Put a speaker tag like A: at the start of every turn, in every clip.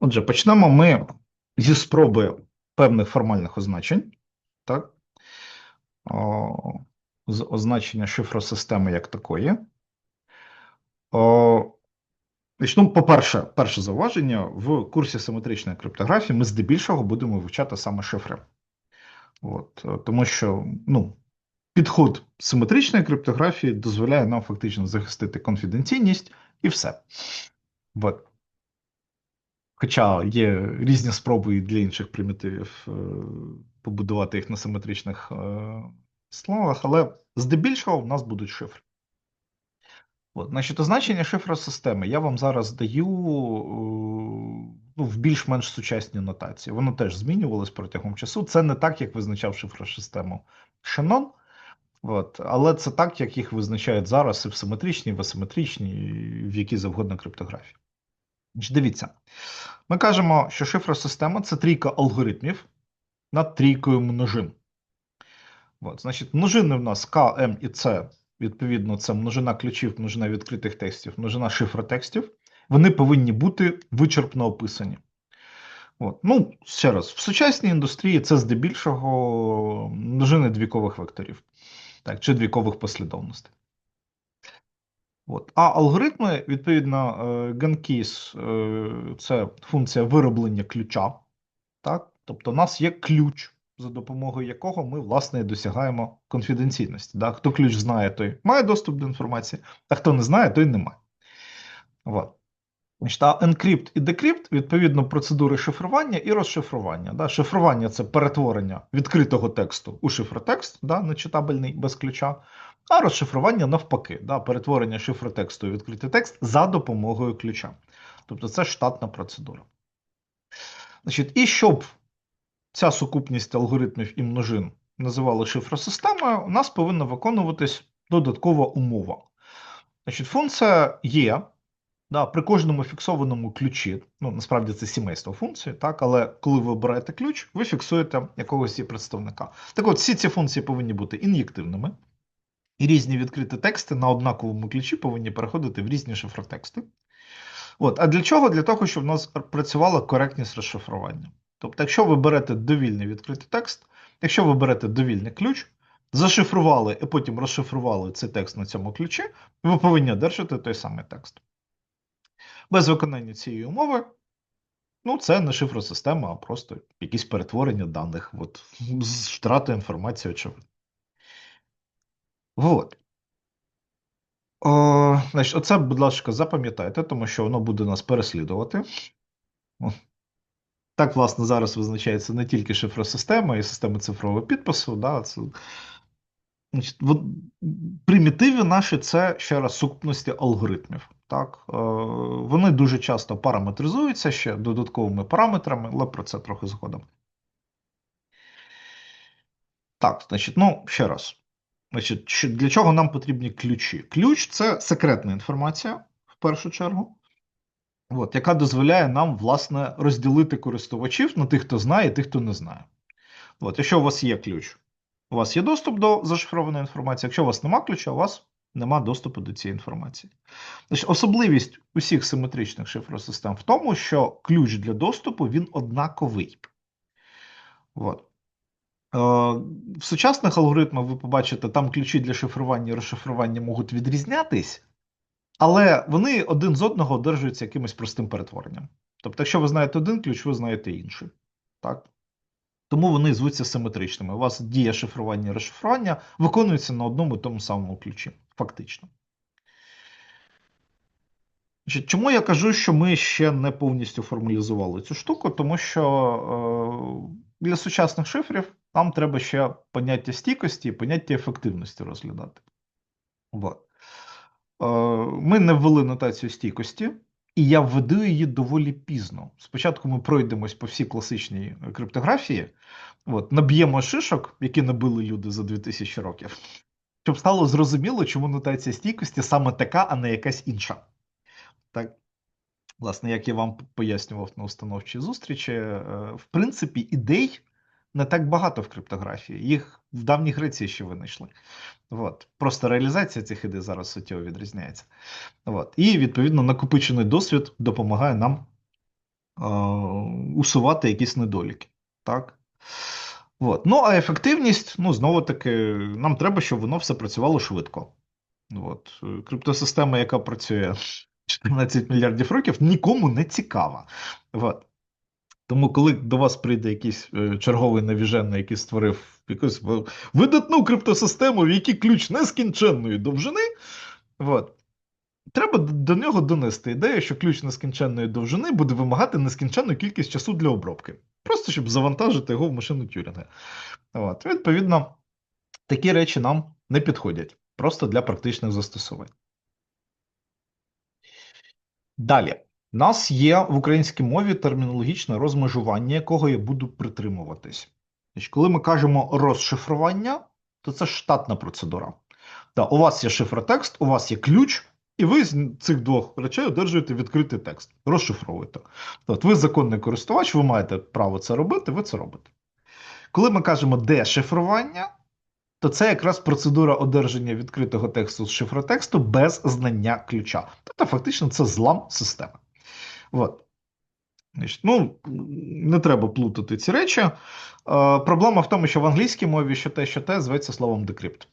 A: Отже, почнемо ми зі спроби певних формальних означень, так? О, з означення шифросистеми як такої. О, ну, по-перше, перше зауваження, в курсі симетричної криптографії ми здебільшого будемо вивчати саме шифри. От, тому що ну, підход симетричної криптографії дозволяє нам фактично захистити конфіденційність і все. От. Хоча є різні спроби для інших примітивів е, побудувати їх на симетричних е, словах, але здебільшого в нас будуть шифри. От, значить, означення шифра системи я вам зараз даю е, ну, в більш-менш сучасній нотації. Воно теж змінювалось протягом часу. Це не так, як визначав шифросистему Шенон, от, але це так, як їх визначають зараз і в симетричній, і в асиметричній, в якій завгодно криптографії. Дивіться, ми кажемо, що шифросистема це трійка алгоритмів над трійкою множин. От, значить, множини в нас К, М і С, відповідно, це множина ключів, множина відкритих текстів, множина шифротекстів. Вони повинні бути вичерпно описані. От. Ну, ще раз, в сучасній індустрії це здебільшого множини двікових векторів, так, чи двікових послідовностей. От. А алгоритми, відповідно, GenKeys е, – це функція вироблення ключа. Так? Тобто, у нас є ключ, за допомогою якого ми, власне, досягаємо конфіденційності. Так? Хто ключ знає, той має доступ до інформації, а хто не знає, той не має. От. Значить, encrypt і decrypt, відповідно, процедури шифрування і розшифрування. Да? Шифрування це перетворення відкритого тексту у шифротекст, да? нечитабельний без ключа. А розшифрування навпаки, да, перетворення шифротексту у відкритий текст за допомогою ключа. Тобто це штатна процедура. Значить, І щоб ця сукупність алгоритмів і множин називали шифросистемою, у нас повинна виконуватись додаткова умова. Значить, Функція є да, при кожному фіксованому ключі, ну насправді це сімейство функцій, так, але коли ви обираєте ключ, ви фіксуєте якогось її представника. Так от, всі ці функції повинні бути ін'єктивними. І різні відкриті тексти на однаковому ключі повинні переходити в різні шифротексти. От, А для чого? Для того, щоб в нас працювала коректність розшифрування. Тобто, якщо ви берете довільний відкритий текст, якщо ви берете довільний ключ, зашифрували і потім розшифрували цей текст на цьому ключі, ви повинні одержати той самий текст. Без виконання цієї умови, ну, це не шифросистема, а просто якісь перетворення даних. От, з втратою інформації, очевидно. Вот. О, значить, Оце, будь ласка, запам'ятайте, тому що воно буде нас переслідувати. Так, власне, зараз визначається не тільки шифросистема і система цифрового підпису. Да, це, значить, Примітиви наші це ще раз сукупності алгоритмів. Так, е, Вони дуже часто параметризуються ще додатковими параметрами, але про це трохи згодом. Так, значить, ну, ще раз. Значить, Для чого нам потрібні ключі? Ключ це секретна інформація, в першу чергу, от, яка дозволяє нам, власне, розділити користувачів на тих, хто знає, і тих, хто не знає. От, Якщо у вас є ключ, у вас є доступ до зашифрованої інформації. Якщо у вас нема ключа, у вас нема доступу до цієї інформації. Значить, Особливість усіх симетричних шифросистем в тому, що ключ для доступу він однаковий. От. Е, в сучасних алгоритмах ви побачите, там ключі для шифрування і розшифрування можуть відрізнятись, але вони один з одного одержуються якимось простим перетворенням. Тобто, якщо ви знаєте один ключ, ви знаєте інший. Так? Тому вони звуться симетричними. У вас дія шифрування і розшифрування виконується на одному і тому самому ключі, фактично. Чому я кажу, що ми ще не повністю формалізували цю штуку? Тому що е, для сучасних шифрів нам треба ще поняття стійкості і поняття ефективності розглядати. Е, ми не ввели нотацію стійкості, і я введу її доволі пізно. Спочатку ми пройдемось по всій класичній криптографії, от, наб'ємо шишок, які набили люди за 2000 років, щоб стало зрозуміло, чому нотація стійкості саме така, а не якась інша. Так, Власне, як я вам пояснював на установчій зустрічі, е, в принципі, ідей не так багато в криптографії. Їх в давній Греції ще винайшли. От. Просто реалізація цих ідей зараз суттєво відрізняється. От. І, відповідно, накопичений досвід допомагає нам усувати якісь недоліки. Так? От. Ну, а ефективність, ну, знову таки, нам треба, щоб воно все працювало швидко. От. Криптосистема, яка працює 14 мільярдів років, нікому не цікава. От. Тому, коли до вас прийде якийсь е, черговий навіжений, який створив якусь видатну криптосистему, в якій ключ нескінченної довжини, от, треба до нього донести ідею, що ключ нескінченної довжини буде вимагати нескінченну кількість часу для обробки. Просто щоб завантажити його в машину Тюрінга. От, Відповідно, такі речі нам не підходять. Просто для практичних застосувань. Далі. У нас є в українській мові термінологічне розмежування, якого я буду притримуватись. Значить, Коли ми кажемо розшифрування, то це штатна процедура. Та, у вас є шифротекст, у вас є ключ, і ви з цих двох речей одержуєте відкритий текст, розшифровуєте. Тобто ви законний користувач, ви маєте право це робити, ви це робите. Коли ми кажемо дешифрування, то це якраз процедура одержання відкритого тексту з шифротексту без знання ключа. Тобто, фактично, це злам системи. От. Ну, Не треба плутати ці речі. Е, Проблема в тому, що в англійській мові що те, що те, зветься словом decrypt.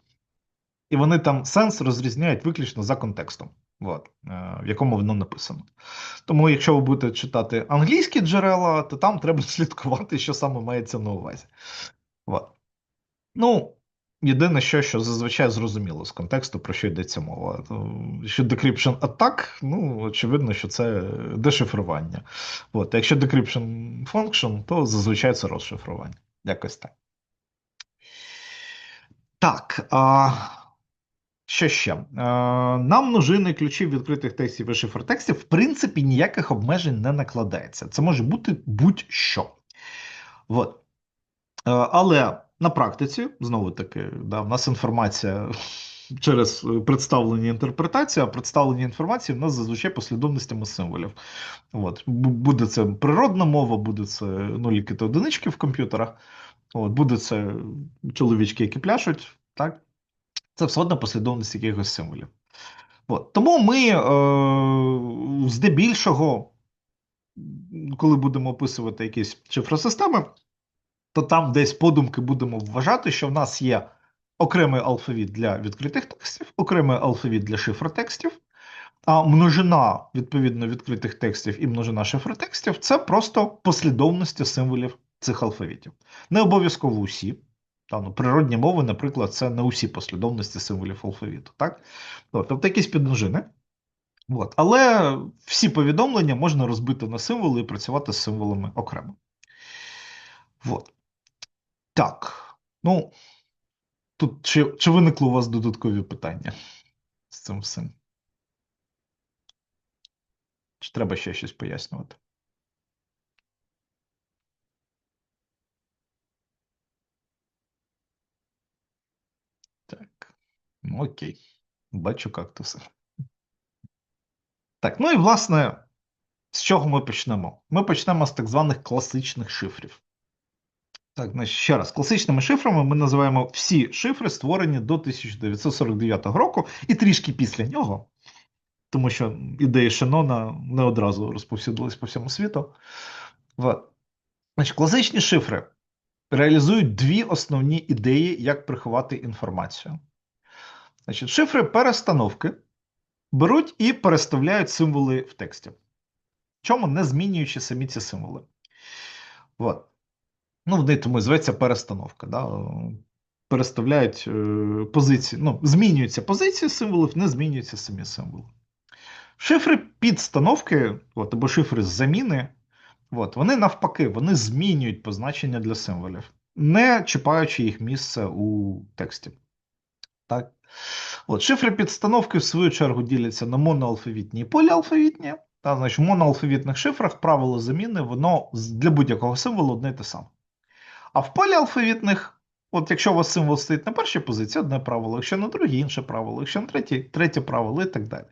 A: І вони там сенс розрізняють виключно за контекстом, от, е, в якому воно написано. Тому, якщо ви будете читати англійські джерела, то там треба слідкувати, що саме мається на увазі. От. Ну, Єдине, що що зазвичай зрозуміло з контексту, про що йдеться мова. Що decryption attack, ну, очевидно, що це дешифрування. От, Якщо decryption function, то зазвичай це розшифрування. Якось так. Так. А... Що ще? А, на множини ключів відкритих текстів і шифротекстів, в принципі, ніяких обмежень не накладається. Це може бути будь-що. От. Але на практиці, знову таки, да, в нас інформація через представлення інтерпретації, а представлення інформації в нас зазвичай послідовностями символів. От. Буде це природна мова, буде це нуліки та одинички в комп'ютерах, От. буде це чоловічки, які пляшуть. так? Це все одно послідовність якихось символів. От. Тому ми е, здебільшого, коли будемо описувати якісь шифросистеми, то там десь подумки будемо вважати, що в нас є окремий алфавіт для відкритих текстів, окремий алфавіт для шифротекстів, а множина відповідно відкритих текстів і множина шифротекстів це просто послідовності символів цих алфавітів. Не обов'язково усі. Та, ну, Природні мови, наприклад, це не усі послідовності символів алфавіту. Так? Тобто якісь підмножини. От. Але всі повідомлення можна розбити на символи і працювати з символами окремо. От. Так. Ну, тут чи, чи виникли у вас додаткові питання з цим всім? Чи треба ще щось пояснювати? Окей. Бачу кактуси. Так, ну і власне, з чого ми почнемо? Ми почнемо з так званих класичних шифрів. Так, значить, ще раз, класичними шифрами ми називаємо всі шифри, створені до 1949 року, і трішки після нього, тому що ідеї Шенона не одразу розповсюдились по всьому світу. Значить, Класичні шифри реалізують дві основні ідеї, як приховати інформацію. Значить, Шифри перестановки беруть і переставляють символи в тексті, чому не змінюючи самі ці символи. От. Ну, вони тому зветься перестановка. Да? Переставляють е, позиції, ну, змінюються позиції символів, не змінюються самі символи. Шифри підстановки, от, або шифри з заміни, от, вони навпаки, вони змінюють позначення для символів, не чіпаючи їх місце у тексті. Так? От, Шифри підстановки, в свою чергу, діляться на моноалфавітні і поліалфавітні. Та, значить, В моноалфавітних шифрах правило заміни воно для будь-якого символу одне й те саме. А в полі алфавітних, от якщо у вас символ стоїть на першій позиції, одне правило, якщо на другій інше правило, якщо на третій, третє правило і так далі.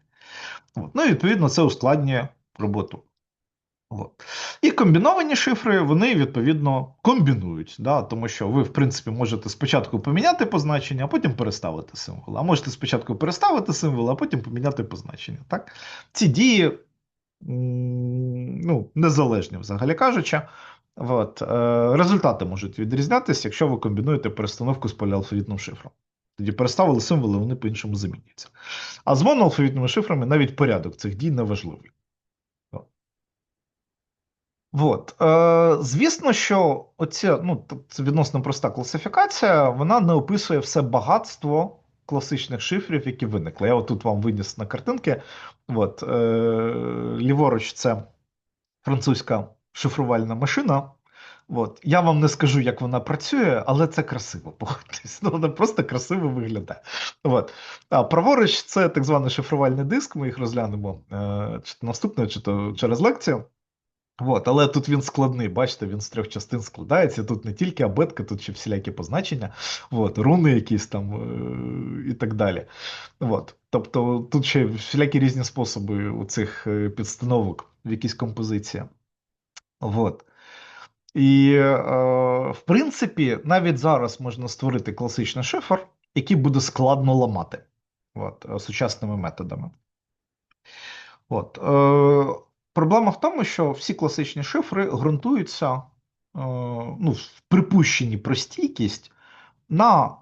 A: От. Ну і відповідно це ускладнює роботу. От. І комбіновані шифри, вони відповідно комбінують, да, тому що ви, в принципі, можете спочатку поміняти позначення, а потім переставити символ. А можете спочатку переставити символ, а потім поміняти позначення. Так? Ці дії ну, незалежні, взагалі кажучи. От, е, результати можуть відрізнятися, якщо ви комбінуєте перестановку з поліалфавітним шифром. Тоді переставили символи, вони по-іншому замінюються. А з моноалфавітними шифрами навіть порядок цих дій не важливий. От. Е, звісно, що оця, ну, це відносно проста класифікація, вона не описує все багатство класичних шифрів, які виникли. Я отут вам виніс на картинки. От, е, ліворуч це французька шифрувальна машина. От. Я вам не скажу, як вона працює, але це красиво, погодьтесь. Ну, вона просто красиво виглядає. От. А праворуч це так званий шифрувальний диск, ми їх розглянемо е, чи то наступне, чи то через лекцію. От, але тут він складний, бачите, він з трьох частин складається. Тут не тільки абетка, тут ще всілякі позначення, от, руни якісь там е, і так далі. От. Тобто тут ще всілякі різні способи у цих е, підстановок в якісь композиції. От. І, е, в принципі, навіть зараз можна створити класичний шифр, який буде складно ламати от, е, сучасними методами. От, е, проблема в тому, що всі класичні шифри ґрунтуються е, ну, в припущенні про стійкість на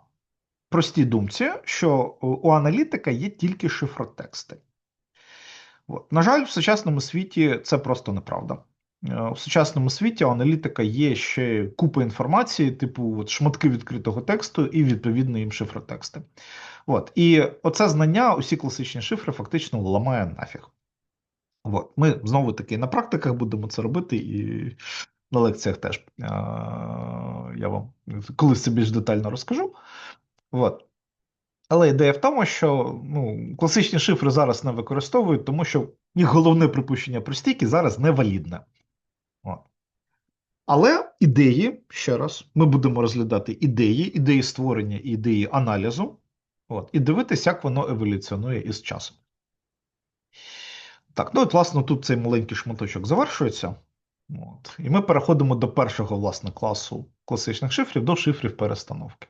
A: простій думці, що у аналітика є тільки шифротексти. От. На жаль, в сучасному світі це просто неправда. Е, В сучасному світі у аналітика є ще купа інформації, типу от, шматки відкритого тексту і відповідно їм шифротексти. От. І оце знання, усі класичні шифри фактично ламає нафіг. От. Ми знову таки на практиках будемо це робити, і на лекціях теж я вам колись це більш детально розкажу. От. Але ідея в тому, що ну, класичні шифри зараз не використовують, тому що їх головне припущення про стійкість зараз невалідне. От. Але ідеї, ще раз, ми будемо розглядати ідеї, ідеї створення і ідеї аналізу, от, і дивитися, як воно еволюціонує із часом. Так, ну от, власне, тут цей маленький шматочок завершується. От. І ми переходимо до першого, власне, класу класичних шифрів, до шифрів перестановки.